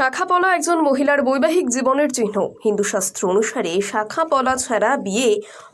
শাখা পলা একজন মহিলার বৈবাহিক জীবনের চিহ্ন। হিন্দু শাস্ত্র অনুসারে শাখা পলা ছাড়া বিয়ে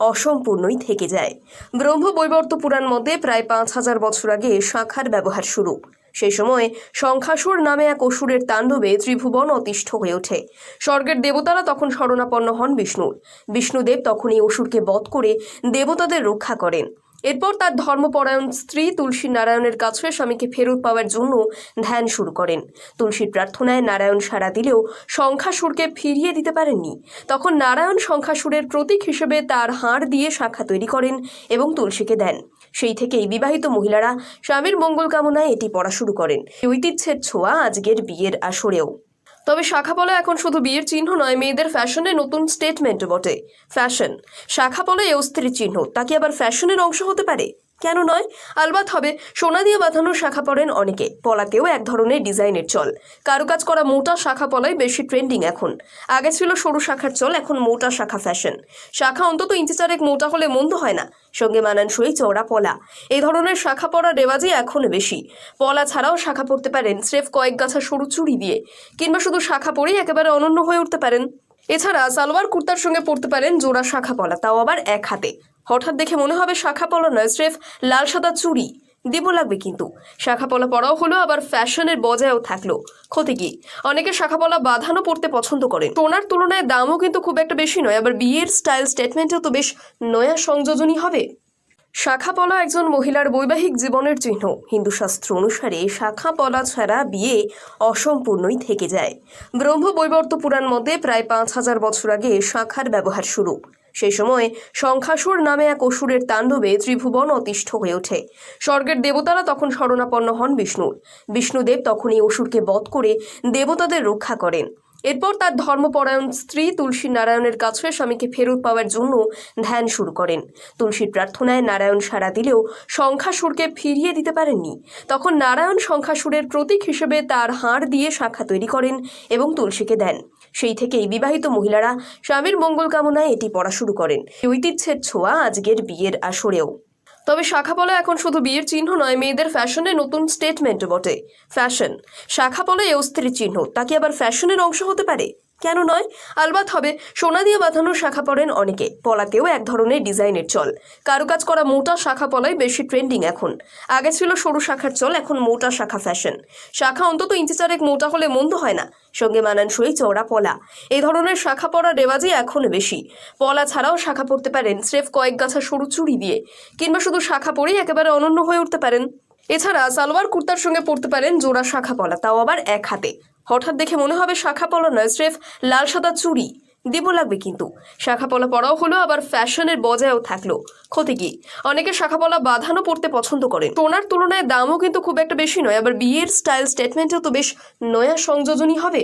অসম্পূর্ণই থেকে যায়। ব্রহ্ম বৈবর্ত পুরাণ মধ্যে প্রায় পাঁচ হাজার বছর আগে শাখার ব্যবহার শুরু। সেই সময় শঙ্খাসুর নামে এক অসুরের তাণ্ডবে ত্রিভুবন অতিষ্ঠ হয়ে ওঠে। স্বর্গের দেবতারা তখন শরণাপন্ন হন বিষ্ণুর। বিষ্ণুদেব তখন এই অসুরকে বধ করে দেবতাদের রক্ষা করেন। এরপর তার ধর্মপরায়ণ স্ত্রী তুলসী নারায়ণের কাছে স্বামীকে ফেরত পাওয়ার জন্য ধ্যান শুরু করেন। তুলসীর প্রার্থনায় নারায়ণ সাড়া দিলেও শঙ্খাসুরকে ফিরিয়ে দিতে পারেননি। তখন নারায়ণ শঙ্খাসুরের প্রতীক হিসেবে তার হাড় দিয়ে শাখা তৈরি করেন এবং তুলসীকে দেন। সেই থেকেই বিবাহিত মহিলারা স্বামীর মঙ্গল কামনায় এটি পড়া শুরু করেন। ঐতিহ্যের ছোঁয়া আজকের বিয়ের আসরেও। তবে শাখাপলা এখন শুধু বিয়ের চিহ্ন নয়, মেয়েদের ফ্যাশনে নতুন স্টেটমেন্ট বটে। ফ্যাশন। শাখাপলা এ অস্থির চিহ্ন, তা কি আবার ফ্যাশনের অংশ হতে পারে? কেন নয়? আলবাত হবে সোনা দিয়ে বাঁধানো শাখা পরেন অনেকে। পলাতেও এক ধরনের ডিজাইনের চল। কারুকাজ করা মোটা শাখা পলাই বেশি ট্রেন্ডিং এখন। আগে ছিল সরু শাখার চল, এখন মোটা শাখা ফ্যাশন। শাখা অন্তত ইঞ্চি চারেক মোটা হলে মন্দ হয় না। সঙ্গে মানানসই চওড়া পলা। এই ধরনের শাখা পরা রেওয়াজই এখন বেশি। পলা ছাড়াও শাখা পরতে পারেন, স্রেফ কয়েক গাছা সরু চুড়ি দিয়ে। কিংবা শুধু শাখা পরেই একেবারে অনন্য হয়ে উঠতে পারেন। এছাড়া সালোয়ার কুর্তার সঙ্গে পড়তে পারেন জোড়া শাখা পলা তাও আবার এক হাতে। হঠাৎ দেখে মনে হবে শাখা পলা নয়, স্রেফ লাল সাদা চুড়ি। দিব লাগবে কিন্তু। শাখা পলা পরাও হলো, আবার ফ্যাশনের বজায়ও থাকল। ক্ষতি কি? অনেকে শাখা পলা বাঁধানো পড়তে পছন্দ করেন। সোনার তুলনায় দামও কিন্তু খুব একটা বেশি নয়, আবার বিয়ের স্টাইল স্টেটমেন্টেও তো বেশ নয়া সংযোজনই হবে। শাখা পলা একজন মহিলার বৈবাহিক জীবনের চিহ্ন। হিন্দু শাস্ত্র অনুসারে শাখা পলা ছাড়া বিয়ে অসম্পূর্ণই থেকে যায়। ব্রহ্ম বৈবর্ত পুরাণ মধ্যে প্রায় পাঁচ হাজার বছর আগে শাখার ব্যবহার শুরু। সেই সময় শঙ্খাসুর নামে এক অসুরের তাণ্ডবে ত্রিভুবন অতিষ্ঠ হয়ে ওঠে। স্বর্গের দেবতারা তখন শরণাপন্ন হন বিষ্ণুর। বিষ্ণুদেব তখন এই অসুরকে বধ করে দেবতাদের রক্ষা করেন। এরপর তার ধর্মপরায়ণ স্ত্রী তুলসী নারায়ণের কাছে স্বামীকে ফেরত পাওয়ার জন্য ধ্যান শুরু করেন। তুলসীর প্রার্থনায় নারায়ণ সাড়া দিলেও শঙ্খাসুরকে ফিরিয়ে দিতে পারেননি। তখন নারায়ণ শঙ্খাসুরের প্রতীক হিসেবে তার হাড় দিয়ে শাখা তৈরি করেন এবং তুলসীকে দেন। সেই থেকেই বিবাহিত মহিলারা স্বামীর মঙ্গল কামনায় এটি পড়া শুরু করেন। ঐতিহ্যের ছোঁয়া আজকের বিয়ের আসরেও। তবে শাখাপলা এখন শুধু বিয়ের চিহ্ন নয়, মেয়েদের ফ্যাশনে নতুন স্টেটমেন্ট বটে। ফ্যাশন। শাখাপলা এ অস্থির চিহ্ন, তা কি আবার ফ্যাশনের অংশ হতে পারে? কেন নয়? আলবাত হবে। সোনা দিয়ে বাঁধানো শাখা পরেন অনেকে। পলাতেও এক ধরনের ডিজাইনের চল। কারুকাজ করা মোটা শাখা পলাই বেশি ট্রেন্ডিং এখন। আগে ছিল সরু শাখার চল, এখন মোটা শাখা ফ্যাশন। শাখা অন্তত ইঞ্চি চারেক মোটা হলে মন্দ হয় না। সঙ্গে মানানসই চওড়া পলা। এই ধরনের শাখা পরা রেওয়াজই এখন বেশি। পলা ছাড়াও শাখা পরতে পারেন স্রেফ কয়েক গাছা সরু চুড়ি দিয়ে। কিংবা শুধু শাখা পরেই একেবারে অনন্য হয়ে উঠতে পারেন। এছাড়া সালোয়ার কুর্তার সঙ্গে পরতে পারেন জোড়া শাখা পলা, তাও আবার এক হাতে। হঠাৎ দেখে মনে হবে শাখা পলা নয়, স্রেফ লাল সাদা চুড়ি। দিব লাগবে কিন্তু। শাখা পলা পরাও হলো, আবার ফ্যাশনের বজায়ও থাকল। ক্ষতি কি? অনেকে শাখা পলা বাঁধানো পড়তে পছন্দ করেন। সোনার তুলনায় দামও কিন্তু খুব একটা বেশি নয়, আবার বিয়ের স্টাইল স্টেটমেন্টেও তো বেশ নয়া সংযোজনই হবে।